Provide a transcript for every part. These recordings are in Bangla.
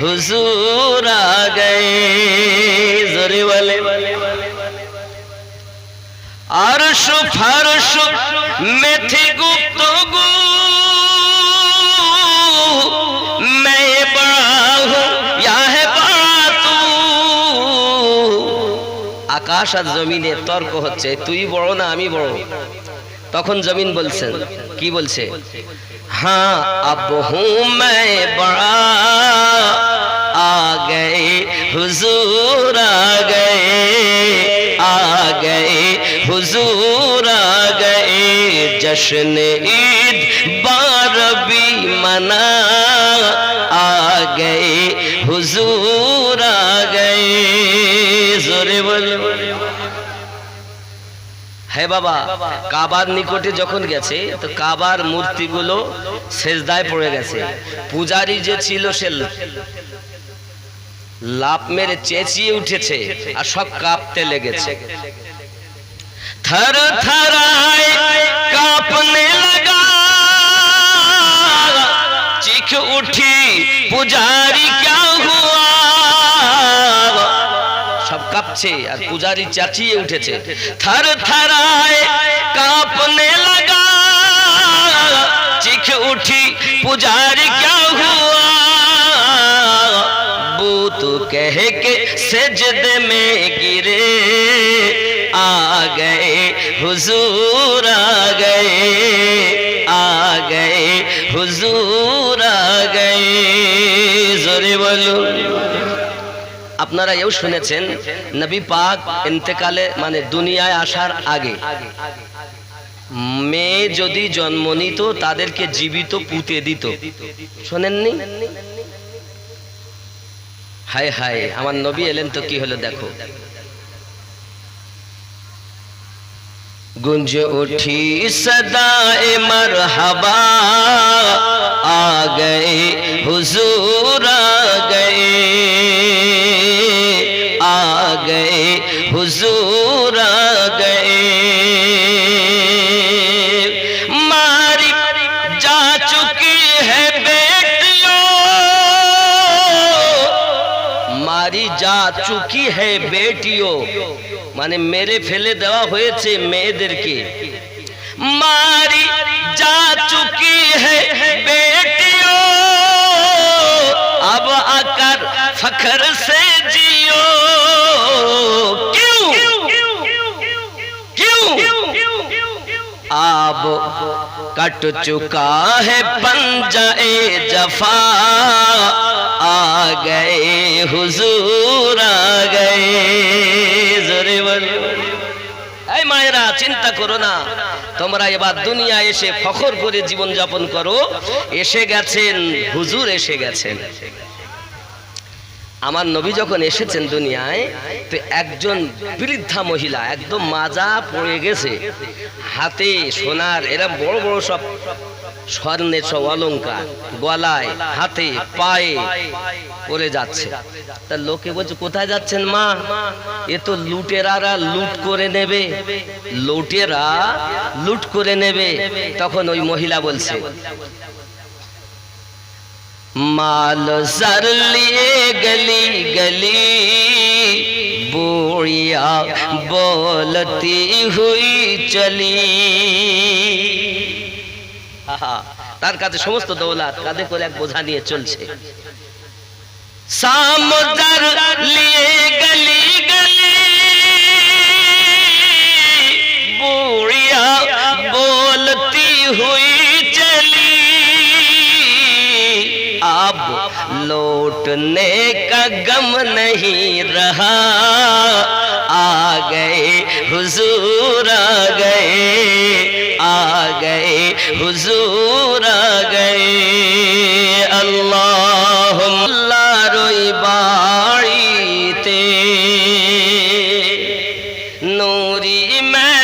হুজুর আ গয়ে জোরে বলে আরশ ফারশ में थी गुफ्तगू मैं बड़ा हूँ या है बड़ा तू আকাশ আর জমিনে তর্ক হচ্ছে তুই বড় না আমি বড় তখন জমিন বলছেন, কি বলছে? হ্যাঁ আব হুম বড়া, আ হুজুর, আ গে আ হুজুর, আ গে জশ্ন ঈদ বারবি মনা আগে হুজুর, আ গে জোরে বলব হ্যাঁ বাবা, কাবার নিকটে যখন গেছে, তো কাবার মূর্তিগুলো পড়ে গেছে। পূজারি যে ছিল সে লাভ মেরে চেঁচিয়ে উঠেছে আর সব কাঁপতে লেগেছে। থর লাগা। চিখ উঠি পূজারি কাঁপছে আর পূজারি চাচিয়ে উঠেছে থর থরায় কাঁপনে লাগা চিখ উঠি পূজারি ক্যা হুয়া बूत कह के सजदे में गिरे आ गए हुजूर आ गए आ गए हुजूर आ गए জোরে বলুন আপনারা এও শুনেছেন, নবী পাক ইন্তেকালে মানে দুনিয়ায় আসার আগে। মেয়ে যদি জন্ম নিত, তাদেরকে জীবিত পুঁতে দিত। শোনেননি? হায় হায়, আমার নবী এলেন তো কি হলো দেখো। গুঞ্জ উঠি, সদায় মর হবা আ গে হুজুর গে हुजूर आ गए मारी जा चुकी है बेटियों মারি যা চুকি হে বেটিও মানে মেরে ফেলে দেওয়া হয়েছে মেয়েদেরকে মারি যা চুকি হে বেটিও अब आकर फखर से जियो क्यों क्यों अब कट चुका है पंजाए जफा आ गए हुजूर आ गए জোরে বলো এই মায়েরা চিন্তা করো না তোমরা এবার দুনিয়া এসে ফখর করে জীবন যাপন করো এসে গেছেন হুজুর এসে গেছেন আমার নবী যখন এসেছেন দুনিয়ায়, তো একজন বৃদ্ধা মহিলা একদম মাজা পড়ে গেছে। হাতে সোনার, এরা বড় বড় সব স্বর্ণের সব অলঙ্কার, গলায়, হাতে, পায়ে পরে যাচ্ছে। তা লোকে বলছে, কোথায় যাচ্ছেন মা? এ তো লুটেরারা লুট করে নেবে। লুটেরা লুট করে নেবে। তখন ওই মহিলা বলছে माल सर लिए गली गली बुढ़िया बोलती हुई चली আহা, তার কাছে সমস্ত দৌলাত কাঁধে করে এক বোঝা নিয়ে চলছে সামদার लौटने का गम नहीं रहा आ गए हुजूर आ गए आ गए हुजूर आ गए अल्लाह अल्लाह रोई बाड़ी ते नूरी मैं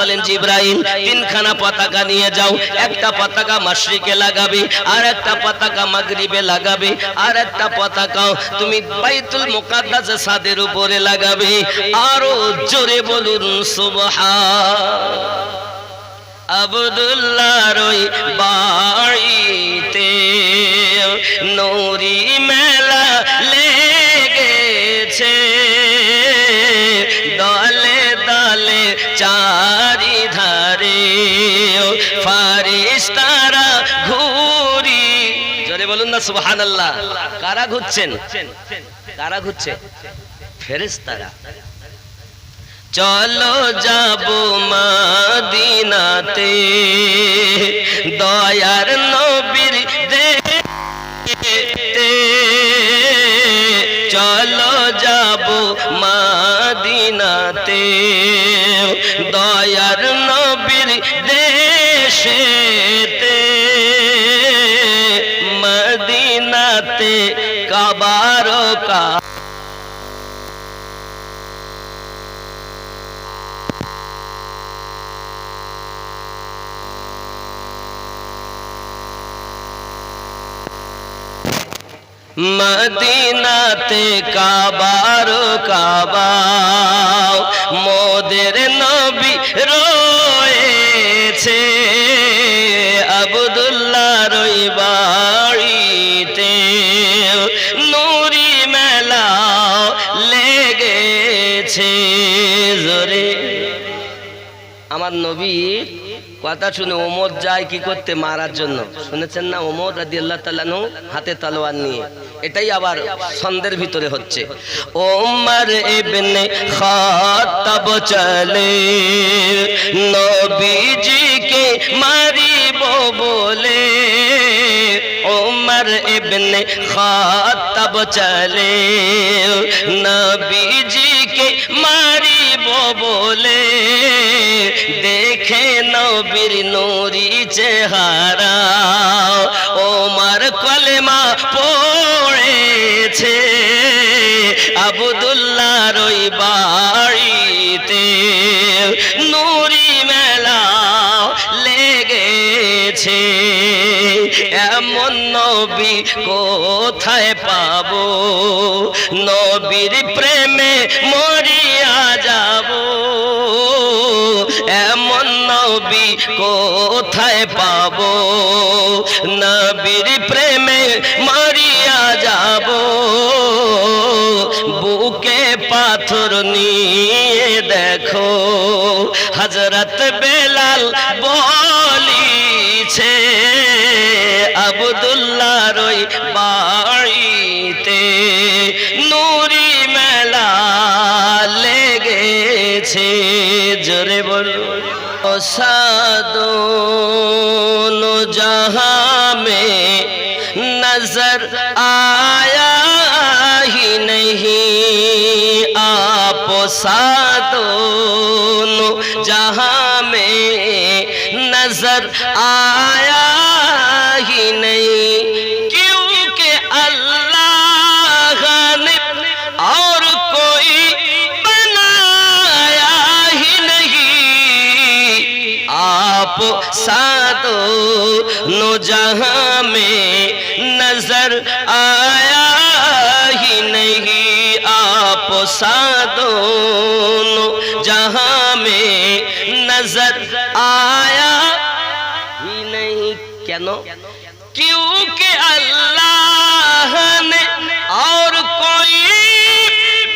বলেন, জিব্রাইল, তিনখানা পতাকা নিয়ে যাও। একটা পতাকা মাশরিকে লাগাবে, আর একটা পতাকা মাগরিবে লাগাবে, আর একটা পতাকা তুমি বাইতুল মুকাদ্দাসে সাদের উপরে লাগাবে। আরও জোরে বলুন, সুবহান। আবদুল্লাহর ওই বাড়িতে নৌরি মেলা লেগেছে। দলে দলে চারি বলুন না, সুবহানাল্লাহ। কারা ঘুরছেন? কারা ঘুরছে? ফেরেশতারা। চলো যাব মাদিনাতে, দয়ার নবীর দেখতে। চলো যাব মাদিনাতে, দয়ার কাবার কা মদিনাতে কাবার কাবাও মোদের নবী আমার নবী কথা শুনে ওমর যায় কি করতে মারার জন্য। শুনেছেন না ওমর রাদি আল্লাহ তালানু হাতে তলোয়ার নিয়ে। এটাই আবার ছন্দের ভিতরে হচ্ছে। ওমর ইবনে খাত্তাব চলে, নবীজিকে মারিব বলে। ওমর ইবনে খাত্তাব চলে। নবীজিকে মারিব বলে। দেখে নবীর নুরি চেহারা। ওমর কলেমা পড়েছে। আবদুল্লাহ রই এমন নবী কোথায় পাবো? নবীর প্রেমে মরিয়া যাব। এমন নবী কোথায় পাবো? নবীর প্রেমে মরিয়া যাব। বুকে পাথর নিয়ে দেখো হজরত বেলাল বলিছে আবদুল্লাহ রই বাড়িতে নুরি মেলা লেগেছে জোরে বলো सादों जहां में नजर आया ही नहीं आप सादों जहां में नजर आया ही नहीं क्योंकि अल्लाह ने और कोई बनाया ही नहीं। आप सादो नो जहाँ में नज़र आया ही नहीं। आप सादो नो जहाँ में नज़र आया কেন क्योंकि अल्लाह ने और कोई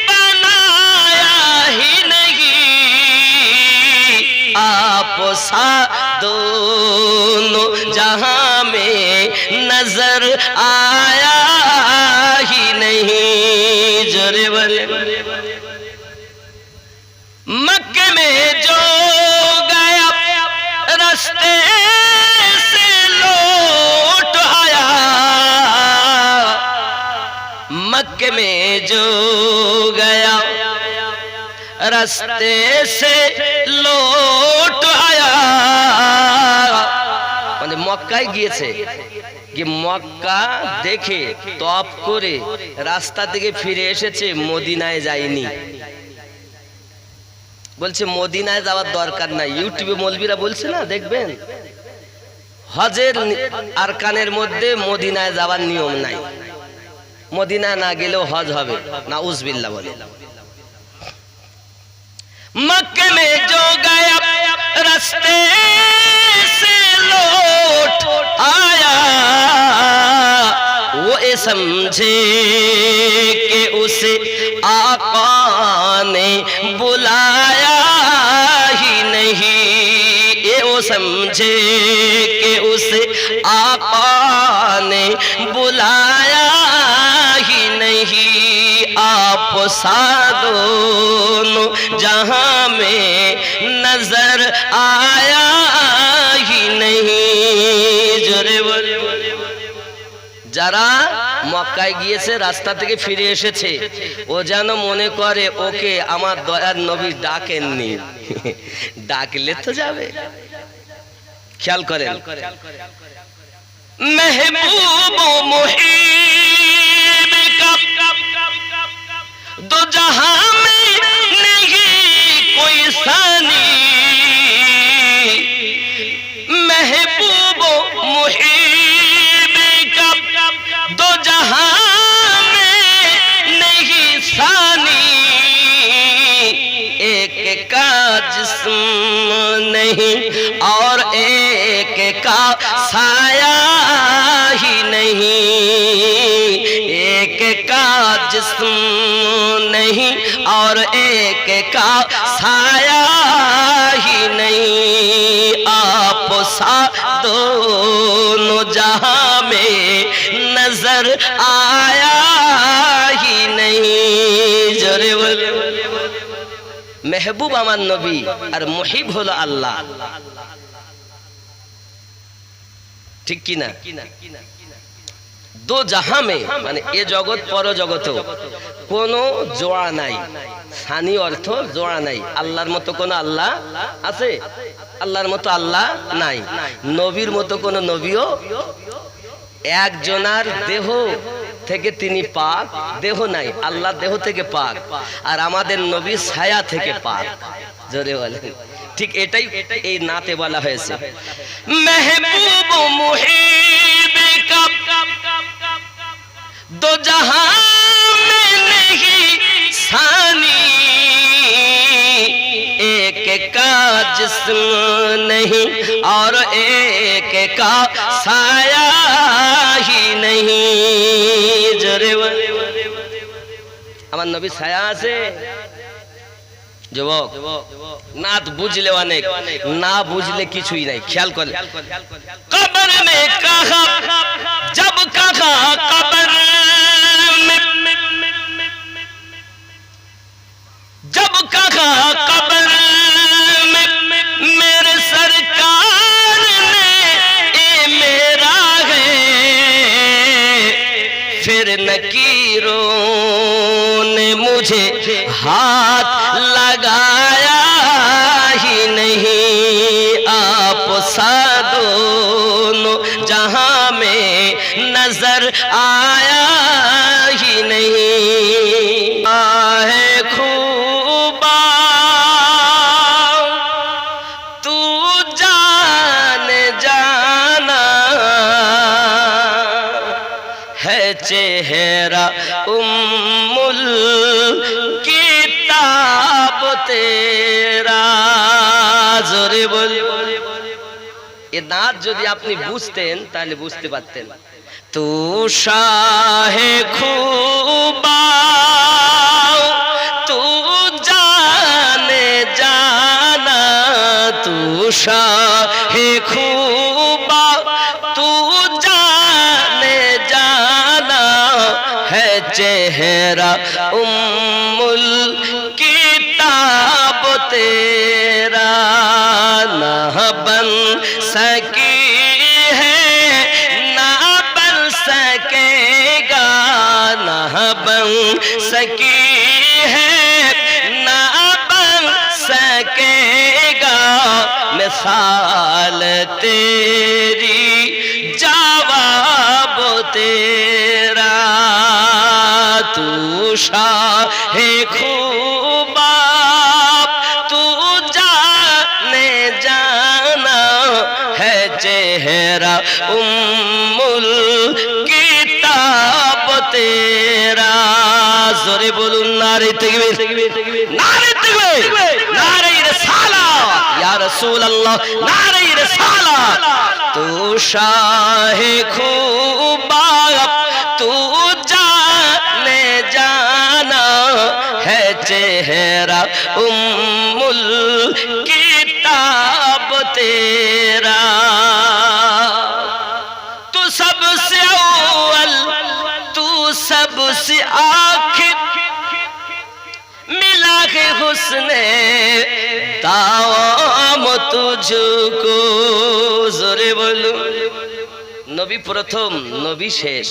बनाया ही नहीं आप सा दोनों जहां में नजर आया ही नहीं जोरे बोले मक्के में जो गया रास्ते से लौट आया মানে মক্কায় গিয়েছে কি মক্কা দেখে তপ করে রাস্তা থেকে ফিরে এসেছে মদিনায় যায়নি বলছে মদিনায় যাওয়ার দরকার নাই ইউটিউবে মলবিরা বলছে না দেখবেন হজের নি- আরকানের মধ্যে মদিনায় যাওয়ার নিয়ম নাই মদিনায় না গেলেও হজ হবে না উজবিল্লা বলে मक्के में जो गया रास्ते से लौट आया वो ये समझे कि उसे आका ने बुलाया ही नहीं ये वो समझे कि उसे आका ने बुलाया आप सादों जहां में नजर आया ही नहीं জোরে বলে যারা মক্কায় গিয়েছে রাস্তা থেকে ফিরে এসেছে ও যেন মনে করে ওকে আমার দয়ার নবী ডাকেননি ডাকলে তো যাবে খেয়াল করেন महबूब मुहिब दो जहाँ में नहीं कोई सानी। महबूब मुहिब का दो जहाँ में नहीं सानी। एक का जिस्म नहीं और एक का साया ही नहीं। एक का जिस्म और एक का साया ही नहीं आप सा दोनों जहां में नजर आया ही नहीं जोरे बोले মেহবুব আমার নবী আর মহিব হলো আল্লাহ ঠিক কি না দো জাহামে মানে এ জগৎ পর জগত কোনো জোড়া নাই। সানি অর্থ জোড়া নাই। আল্লাহর মতো কোনো আল্লাহ আছে? আল্লাহর মতো আল্লাহ নাই। নবীর মতো কোনো নবীও একজনার দেহ থেকে তিনি পাক, দেহ নাই। আল্লাহ দেহ থেকে পাক। আর আমাদের নবী ছায়া থেকে পাক। জোরে বলেন। ঠিক এটাই এই নাতে বলা হয়েছে। মেহবুব মুহিব दो जहां में नहीं सानी एक का जिस्म नहीं और एक का साया ही नहीं জোরে বলে। আমার নবী ছায়া আছে যুবক নাত বুঝলে অনেক না বুঝলে কিছুই নাই খেয়াল করে কবর মে কাহা চেহারা উম্মুল কিতাব তেরা। জোরে বলি। এ দাঁত যদি আপনি বুঝতেন, তাহলে বুঝতে পারতেন। তু শাহে খুবা তু জানে জানা তু শাহে খুব की है, ना बन सकेगा मिसाल तेरी, जवाब तेरा। तू शाह खूबाप तू जाने जाना है चेहरा उम्र জোরে বলুন নারে তাকবীর নারে তাকবীর নারে রিসালাত ইয়া রাসূলুল্লাহ নারে রিসালাত তু শাহে খুবা তু জানে জানা है चेहरा उम्मुल সুকু জোরে বলু। নবী প্রথম, নবী শেষ।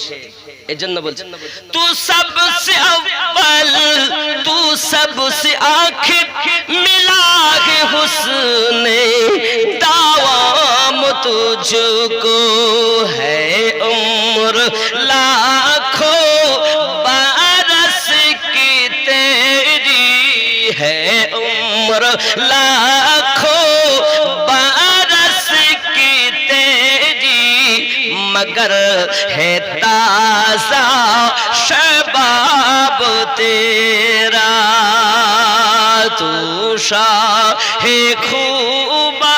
এজন্য বলছেন তু সবসে আউয়াল, তু সবসে আখির মিলা হে হুসনে দাওয়াম তুঝকো হে উমর, লাখো বারস কি তেরি হে উমর, লাখো मगर है ताजा शबाब तेरा तू शाहे खूबा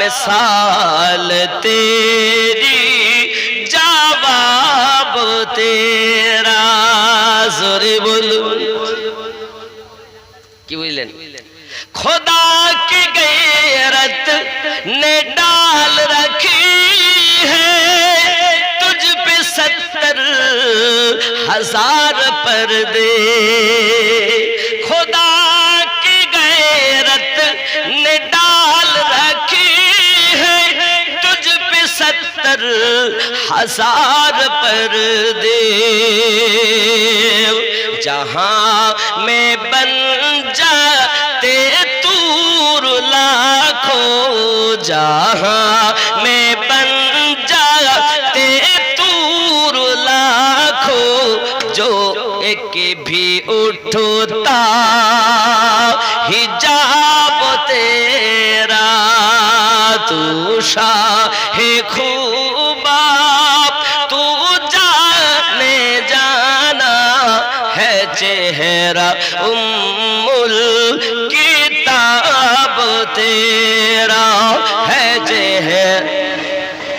मिसाल तेरी जवाब तेरा जोरे बोलो কি বুঝলেন খোদা की गैरत ने डाल रखी है तुझ पे सत्तर हजार पर्दे खुदा सत्तर हजार पर्दे जहां में बन जाते तूर लाखों जहां में बन जाते तूर लाखों जो एक भी उठता हिजाब तेरा तू शाहे खूबा মেরা উম